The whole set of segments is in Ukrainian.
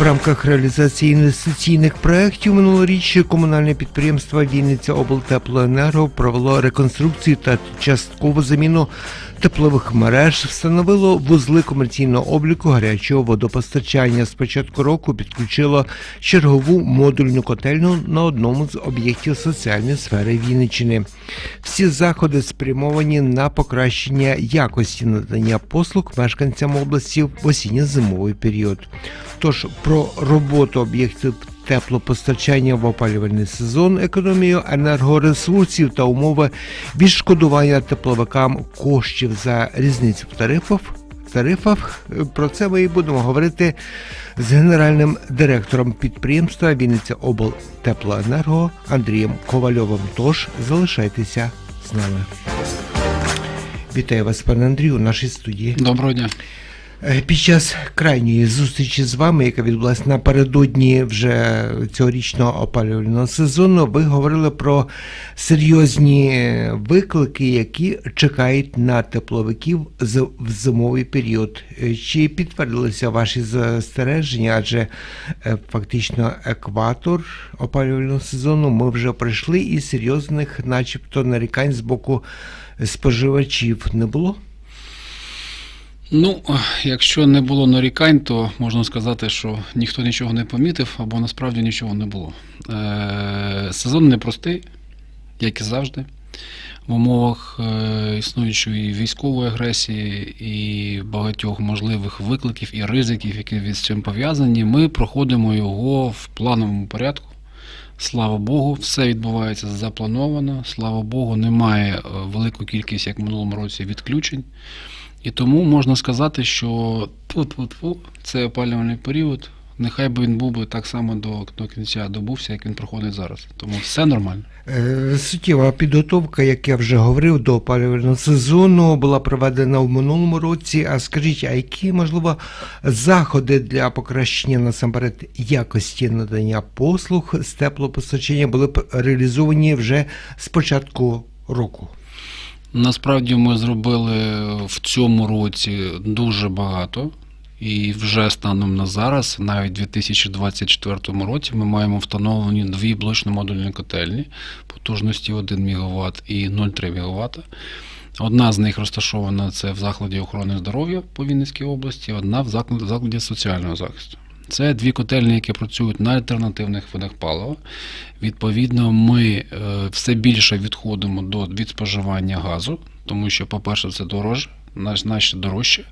В рамках реалізації інвестиційних проєктів минулоріч комунальне підприємство Вінниця облтеплоенерго провело реконструкцію та часткову заміну теплових мереж, встановило вузли комерційного обліку гарячого водопостачання. З початку року підключило чергову модульну котельну на одному з об'єктів соціальної сфери Вінниччини. Всі заходи спрямовані на покращення якості надання послуг мешканцям області в осінньо-зимовий період. Тож про роботу об'єктів теплопостачання в опалювальний сезон, економію енергоресурсів та умови відшкодування тепловикам коштів за різницю в тарифах. Тарифах про це ми і будемо говорити з генеральним директором підприємства Вінниця облтеплоенерго Андрієм Ковальовим. Тож залишайтеся з нами. Вітаю вас, пане Андрію, у нашій студії. Доброго дня. Е, Під час крайньої зустрічі з вами, яка відбулася напередодні вже цьогорічного опалювального сезону, ви говорили про серйозні виклики, які чекають на тепловиків в зимовий період. Е, Чи підтвердилися ваші застереження? Адже е, фактично екватор опалювального сезону ми вже пройшли, і серйозних, начебто, нарікань з боку споживачів не було. Ну, якщо не було нарікань, то можна сказати, що ніхто нічого не помітив, або насправді нічого не було. Е, сезон непростий, як і завжди. В умовах е, існуючої військової агресії і багатьох можливих викликів і ризиків, які з цим пов'язані, ми проходимо його в плановому порядку. Слава Богу, все відбувається заплановано. Слава Богу, немає е, велику кількість, як в минулому році, відключень. І тому можна сказати, що тьфу-тьфу-тьфу, цей опалювальний період, нехай би він був би так само до, до кінця добувся, як він проходить зараз. Тому все нормально. Е, Суттєва підготовка, як я вже говорив, до опалювального сезону була проведена в минулому році. А скажіть, а які можливо заходи для покращення насамперед якості надання послуг з теплопостачання були б реалізовані вже з початку року? Насправді ми зробили в цьому році дуже багато. І вже станом на зараз, навіть у 2024 році, ми маємо встановлені дві блочно-модульні котельні потужності 1 МВт і 0,3 МВт. Одна з них розташована це в закладі охорони здоров'я по Вінницькій області, одна в закладі, соціального захисту. Це дві котельні, які працюють на альтернативних видах палива. Відповідно, ми е, все більше відходимо до від споживання газу, тому що, по-перше, це дороже, значно дорожче.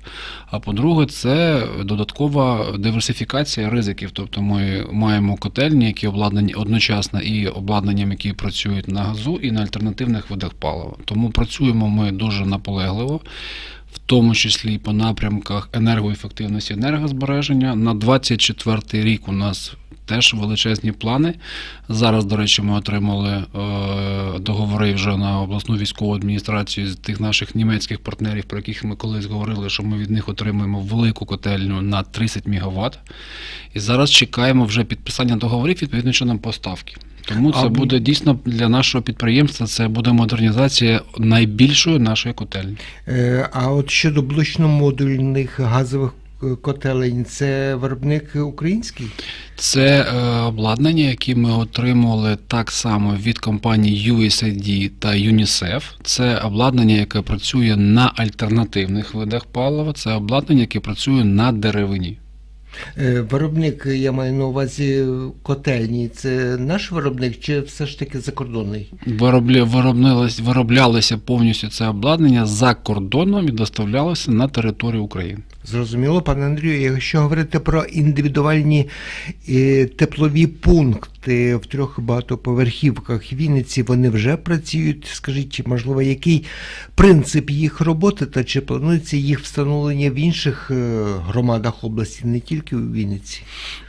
А по-друге, це додаткова диверсифікація ризиків. Тобто ми маємо котельні, які обладнані одночасно і обладнанням, які працюють на газу і на альтернативних видах палива. Тому працюємо ми дуже наполегливо. В тому числі по напрямках енергоефективності енергозбереження. На 24 рік у нас теж величезні плани. Зараз, до речі, ми отримали е, договори вже на обласну військову адміністрацію з тих наших німецьких партнерів, про яких ми колись говорили, що ми від них отримуємо велику котельню на 30 МВт. І зараз чекаємо вже підписання договорів відповідно чином поставки. Тому це А- буде дійсно для нашого підприємства. Це буде модернізація найбільшої нашої котельні. Е, А от щодо блочно-модульних газових е, котелень, це виробник український? Це е, обладнання, яке ми отримували так само від компаній USAID та UNICEF. Це обладнання, яке працює на альтернативних видах палива. Це обладнання, яке працює на деревині. Е, Виробник, я маю на увазі котельні, це наш виробник чи все ж таки закордонний? Виробля, виробнилось- вироблялося повністю це обладнання за кордоном і доставлялося на територію України. Зрозуміло, пане Андрію, якщо говорити про індивідуальні е, теплові пункти в трьох багатоповерхівках Вінниці, вони вже працюють. Скажіть, можливо, який принцип їх роботи та чи планується їх встановлення в інших е, громадах області, не тільки у Вінниці?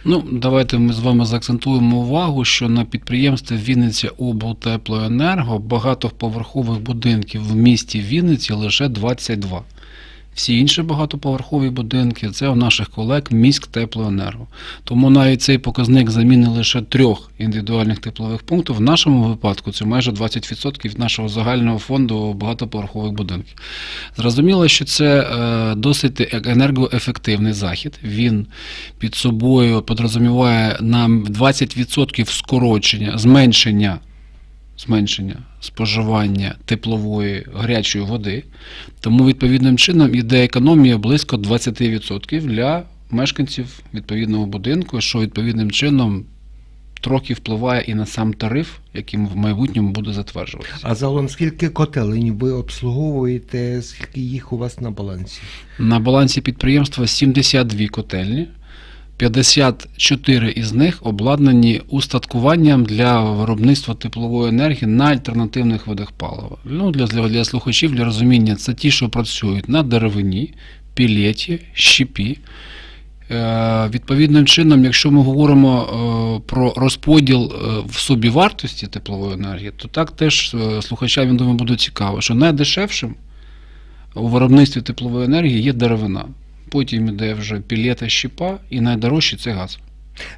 Ну, давайте ми з вами заакцентуємо увагу, що на підприємстві Вінниця облтеплоенерго багатоповерхових будинків в місті Вінниці лише 22. Всі інші багатоповерхові будинки це у наших колег міськ теплоенерго. Тому навіть цей показник заміни лише трьох індивідуальних теплових пунктів. В нашому випадку це майже 20% від нашого загального фонду багатоповерхових будинків. Зрозуміло, що це е, досить е- енергоефективний захід. Він під собою подрозуміває нам 20% скорочення, зменшення, зменшення споживання теплової гарячої води. Тому відповідним чином іде економія близько 20% для мешканців відповідного будинку, що відповідним чином трохи впливає і на сам тариф, яким в майбутньому буде затверджуватися. А загалом скільки котелень ви обслуговуєте, скільки їх у вас на балансі? На балансі підприємства 72 котельні. 54 із них обладнані устаткуванням для виробництва теплової енергії на альтернативних видах палива. Ну, для, для, слухачів, для розуміння, це ті, що працюють на деревині, пілеті, щепі. Е, відповідним чином, якщо ми говоримо е, про розподіл е, в собівартості теплової енергії, то так теж слухачам, я думаю, буде цікаво, що найдешевшим у виробництві теплової енергії є деревина. Потім йде вже пілета щепа, і найдорожчий це газ.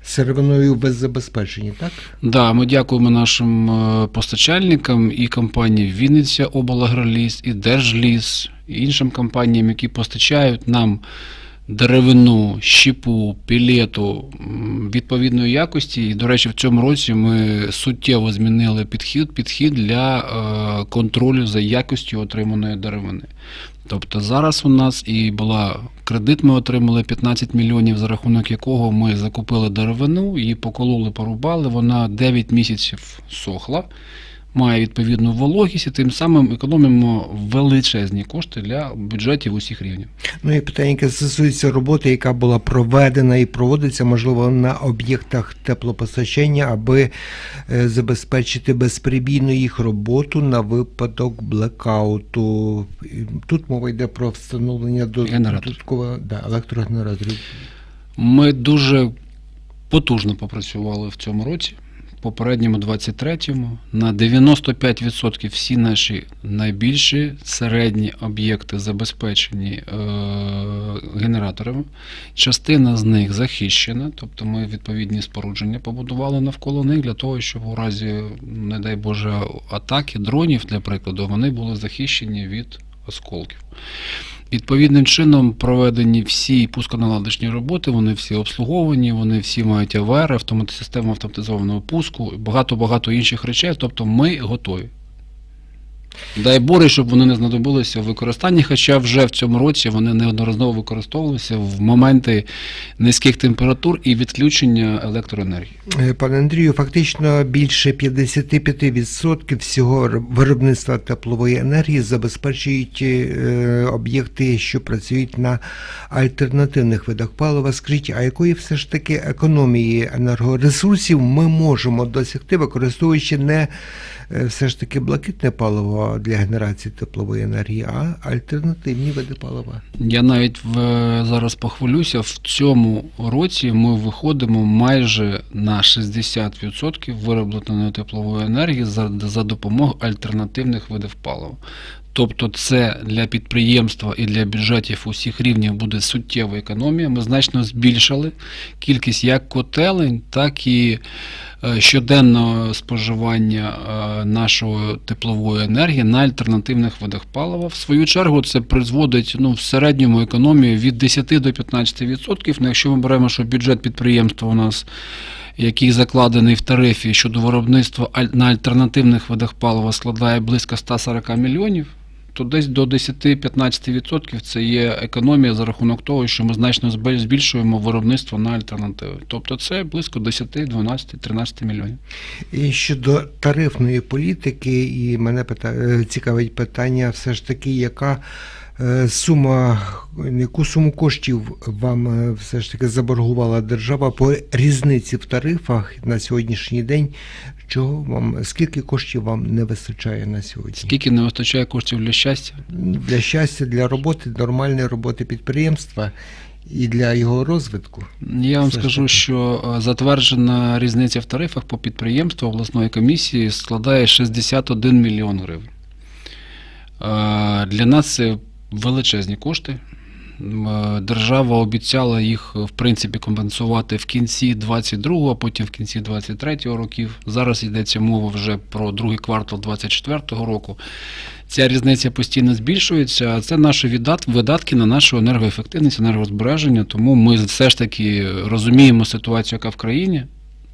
Сировиною без забезпечення, так? Да, ми дякуємо нашим е, постачальникам і компанії Вінниця Облагроліс, і Держліс, і іншим компаніям, які постачають нам деревину, щепу, пілету відповідної якості. І, до речі, в цьому році ми суттєво змінили підхід, підхід для е, контролю за якістю отриманої деревини. Тобто зараз у нас і була кредит, ми отримали 15 мільйонів, за рахунок якого ми закупили деревину, її покололи, порубали, вона 9 місяців сохла, має відповідну вологість і тим самим економимо величезні кошти для бюджетів усіх рівнів. Ну і питання, яке стосується роботи, яка була проведена і проводиться, можливо, на об'єктах теплопостачання, аби е, забезпечити безперебійну їх роботу на випадок блекауту. Тут мова йде про встановлення до- додаткового да, електрогенераторів. Ми дуже потужно попрацювали в цьому році. Попередньому 23-му на 95% всі наші найбільші середні об'єкти забезпечені е, генераторами. Частина з них захищена, тобто ми відповідні спорудження побудували навколо них для того, щоб у разі, не дай Боже, атаки дронів, для прикладу, вони були захищені від осколків. Відповідним чином проведені всі пусконаладочні роботи, вони всі обслуговані, вони всі мають АВР, автомат, систему автоматизованого пуску, багато-багато інших речей. Тобто ми готові. Дай Боже, щоб вони не знадобилися в використанні, хоча вже в цьому році вони неодноразово використовувалися в моменти низьких температур і відключення електроенергії. Е, Пане Андрію, фактично більше 55% всього виробництва теплової енергії забезпечують е, об'єкти, що працюють на альтернативних видах палива. Скажіть, а якої все ж таки економії енергоресурсів ми можемо досягти, використовуючи не все ж таки блакитне паливо для генерації теплової енергії, а альтернативні види палива? Я навіть в, зараз похвалюся, в цьому році ми виходимо майже на 60% виробленої теплової енергії за, за допомогою альтернативних видів палива. Тобто це для підприємства і для бюджетів усіх рівнів буде суттєва економія. Ми значно збільшили кількість як котелень, так і е, щоденного споживання е, нашої теплової енергії на альтернативних видах палива. В свою чергу це призводить ну, в середньому економію від 10 до 15%. Ну, якщо ми беремо, що бюджет підприємства у нас який закладений в тарифі щодо виробництва на альтернативних видах палива складає близько 140 мільйонів, то десь до 10-15% це є економія за рахунок того, що ми значно збільшуємо виробництво на альтернативи. Тобто це близько 10, 12, 13 мільйонів. І щодо тарифної політики, і мене пита... е, цікавить питання, все ж таки, яка сума, яку суму коштів вам е, все ж таки заборгувала держава по різниці в тарифах на сьогоднішній день? Чого вам, скільки коштів вам не вистачає на сьогодні? Скільки не вистачає коштів для щастя? Для щастя, для роботи, нормальної роботи підприємства і для його розвитку? Я вам Все скажу, що е, затверджена різниця в тарифах по підприємству обласної комісії складає 61 мільйон гривень. Е, Для нас це величезні кошти. Е, Держава обіцяла їх в принципі компенсувати в кінці 22-го, а потім в кінці 23-го років. Зараз йдеться мова вже про другий квартал 24-го року. Ця різниця постійно збільшується, а це наші видатки на нашу енергоефективність, енергозбереження. Тому ми все ж таки розуміємо ситуацію, яка в країні.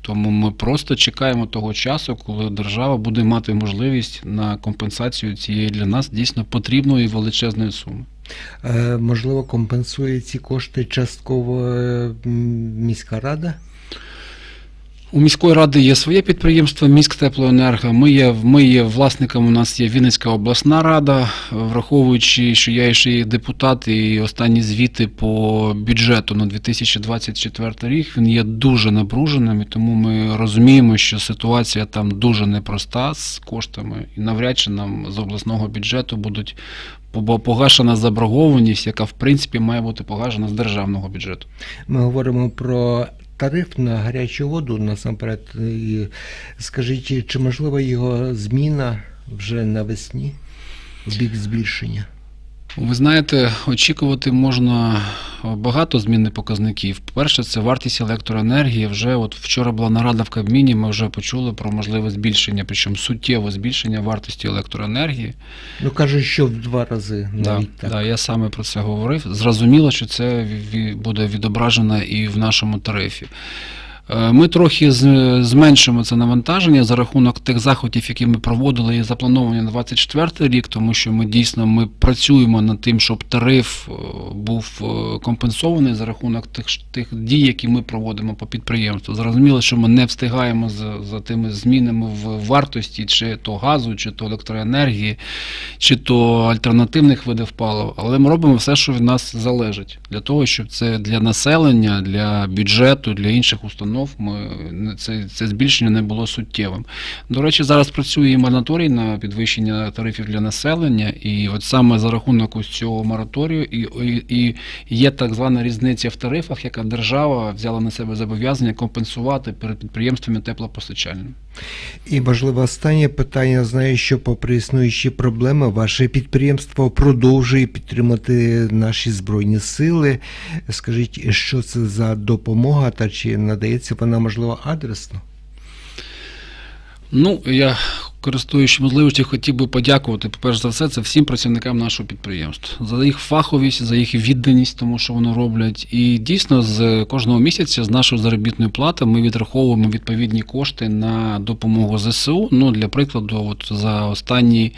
Тому ми просто чекаємо того часу, коли держава буде мати можливість на компенсацію цієї для нас дійсно потрібної величезної суми. Е, Можливо, компенсує ці кошти частково е, міська рада? У міської ради є своє підприємство «Міськтеплоенерго». Ми є, ми є власником, у нас є Вінницька обласна рада, враховуючи, що я ще є депутат, і останні звіти по бюджету на 2024 рік, він є дуже напруженим, і тому ми розуміємо, що ситуація там дуже непроста з коштами, і навряд чи нам з обласного бюджету будуть погашена заборгованість, яка в принципі має бути погашена з державного бюджету. Ми говоримо про тариф на гарячу воду насамперед. І Скажіть, чи можлива його зміна вже навесні в бік збільшення? Ви знаєте, очікувати можна багато зміни показників. Перше, це вартість електроенергії. Вже от вчора була нарада в Кабміні. Ми вже почули про можливе збільшення, причому суттєве збільшення вартості електроенергії. Ну кажуть, що в два рази Да, навіть так. да, я саме про це говорив. Зрозуміло, що це буде відображено і в нашому тарифі. Е, Ми трохи зменшимо це навантаження за рахунок тих заходів, які ми проводили і заплановані на 24 рік, тому що ми дійсно ми працюємо над тим, щоб тариф е, був е, компенсований за рахунок тих, тих дій, які ми проводимо по підприємству. Зрозуміло, що ми не встигаємо за, за тими змінами в вартості чи то газу, чи то електроенергії, чи то альтернативних видів палив, але ми робимо все, що від нас залежить, для того, щоб це для населення, для бюджету, для інших установ ми не- це, це збільшення не було суттєвим. До речі, зараз працює і мораторій на підвищення тарифів для населення, і от саме за рахунок ось цього мораторію і, і, і є так звана різниця в тарифах, яка держава взяла на себе зобов'язання компенсувати перед підприємствами теплопостачальними. І можливо останнє питання. Знаю, що попри існуючі проблеми, ваше підприємство продовжує підтримати наші збройні сили. Скажіть, що це за допомога та чи надається вона можливо адресно? Ну, я користуючись можливістю, хотів би подякувати, перш за все, це всім працівникам нашого підприємства за їх фаховість, за їх відданість, тому що вони роблять. І дійсно, з кожного місяця з нашої заробітної плати ми відраховуємо відповідні кошти на допомогу ЗСУ. Ну, для прикладу, от за останні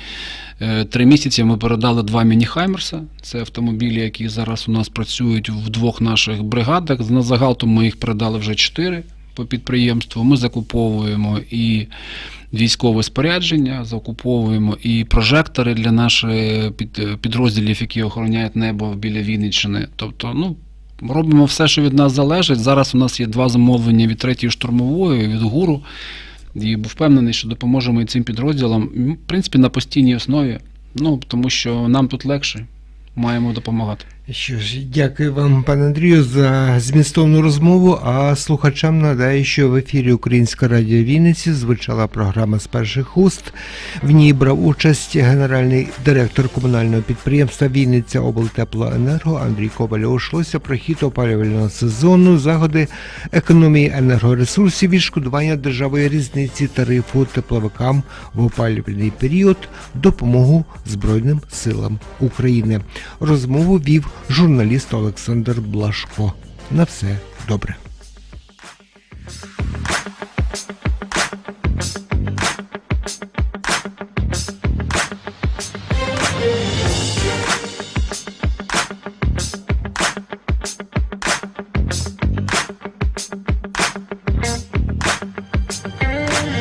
е, три місяці ми передали два міні-хаймерса. Це автомобілі, які зараз у нас працюють в двох наших бригадах. На загал то ми їх передали вже чотири по підприємству. Ми закуповуємо і військове спорядження, закуповуємо і прожектори для наших підрозділів, які охороняють небо біля Вінниччини. Тобто, ну. Робимо все, що від нас залежить. Зараз у нас є два замовлення від третьої штурмової, від ГУРу. І був впевнений, що допоможемо і цим підрозділам, в принципі, на постійній основі. Ну, тому що нам тут легше, маємо допомагати. Що ж, дякую вам, пане Андрію, за змістовну розмову. А слухачам нагадаю, що в ефірі Українська радіо Вінниці звучала програма з перших уст. В ній брав участь генеральний директор комунального підприємства Вінниця облтеплоенерго Андрій Ковальов. Йшлося про хід опалювального сезону, заходи економії енергоресурсів, відшкодування державої різниці тарифу тепловикам в опалювальний період, допомогу Збройним силам України. Розмову вів журналіст Олександр Блашко. На все добре.